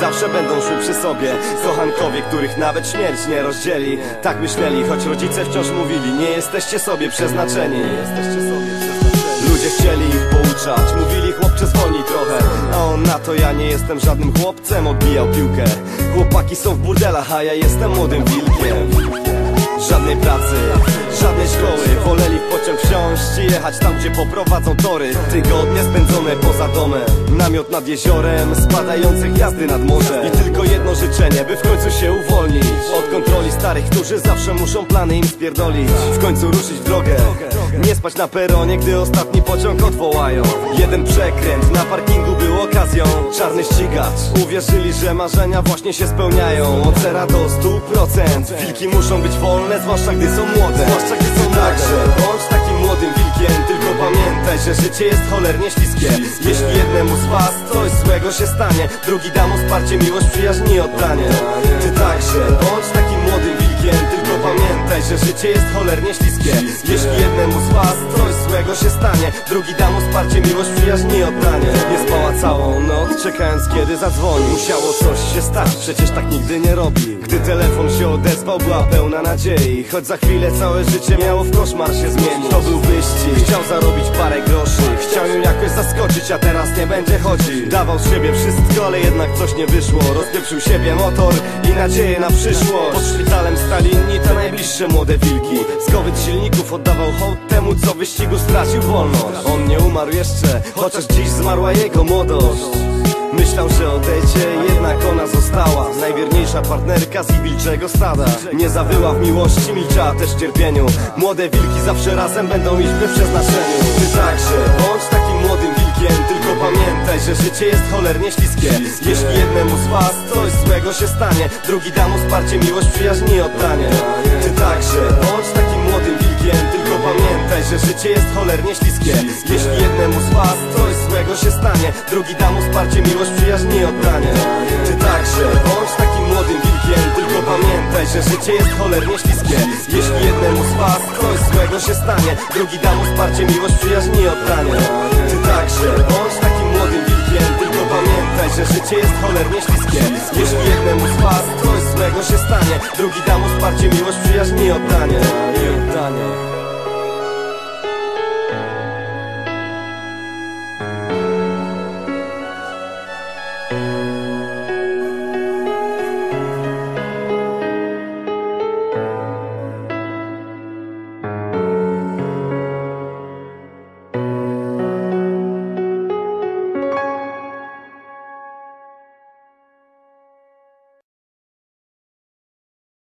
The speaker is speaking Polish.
zawsze będą szły przy sobie. Kochankowie, których nawet śmierć nie rozdzieli. Tak myśleli, choć rodzice wciąż mówili Nie jesteście sobie przeznaczeni. Ludzie chcieli ich pouczać Mówili chłopcze zwolnij trochę. A on na to ja nie jestem żadnym chłopcem Odbijał piłkę. Chłopaki są w burdelach, a ja jestem młodym wilkiem. Żadnej pracy, żadnej szkoły. Woleli w pociąg wsiąść i jechać tam, gdzie poprowadzą tory. Tygodnie spędzone poza domem. Namiot nad jeziorem, spadające gwiazdy nad morze I tylko jedno życzenie, by w końcu się uwolnić. Od kontroli starych, którzy zawsze muszą plany im spierdolić. W końcu ruszyć w drogę. Nie spać na peronie, gdy ostatni pociąg odwołają. Jeden przekręt na parkingu był okazją Czarny ścigacz. Uwierzyli, że marzenia właśnie się spełniają. Od zera do stu procent. Wilki muszą być wolne, zwłaszcza gdy są młode. Zwłaszcza gdy są Także bądź takim młodym wilkiem. Tylko pamiętaj, że życie jest cholernie śliskie. Jeśli jednemu z was coś złego się stanie Drugi da mu wsparcie, miłość, przyjaźń i oddanie. Ty także bądź takim młodym wilkiem. Tylko pamiętaj, że życie jest cholernie śliskie. Jeśli jednemu z was coś złego się stanie Drugi da mu wsparcie, miłość, przyjaźń i oddanie. Nie spała całą noc, czekając kiedy zadzwoni. Musiało coś się stać, przecież tak nigdy nie robi. Gdy telefon się odezwał, była pełna nadziei. Choć za chwilę całe życie miało w koszmar się zmienić. To był wyścig, chciał zarobić parę groszy. Chciał ją jakoś zaskoczyć, a teraz nie będzie chodził Dawał z siebie wszystko, ale jednak coś nie wyszło. Rozpieprzył siebie motor i nadzieję na przyszłość. Pod szpitalem stali inni te najbliższe młode wilki. Skowyt silników oddawał hołd temu, co wyścigu stracił wolność. On nie umarł jeszcze, chociaż dziś zmarła jego młodość. Myślał, że odejdzie, jednak ona została. Najwierniejsza partnerka z wilczego stada. Nie zawyła w miłości, milczała też w cierpieniu. Młode wilki zawsze razem będą iść we przeznaczeniu. Ty także, bądź takim młodym wilkiem pamiętaj, że życie jest cholernie śliskie. Jeśli jednemu z was coś złego się stanie Drugi da mu wsparcie, miłość, przyjaźń i oddanie. Ty także, bądź takim młodym wilkiem Tylko pamiętaj, że życie jest cholernie śliskie. Jeśli jednemu z was coś złego się stanie Drugi da mu wsparcie, miłość, przyjaźń i oddanie. Ty także, bądź takim młodym wilkiem Tylko pamiętaj, że życie jest cholernie śliskie. Jeśli jednemu z was coś złego się stanie Drugi da mu wsparcie, miłość, przyjaźń i oddanie. Ty także, bądź takim Drugi da mu wsparcie, miłość, przyjaźń i oddanie I oddanie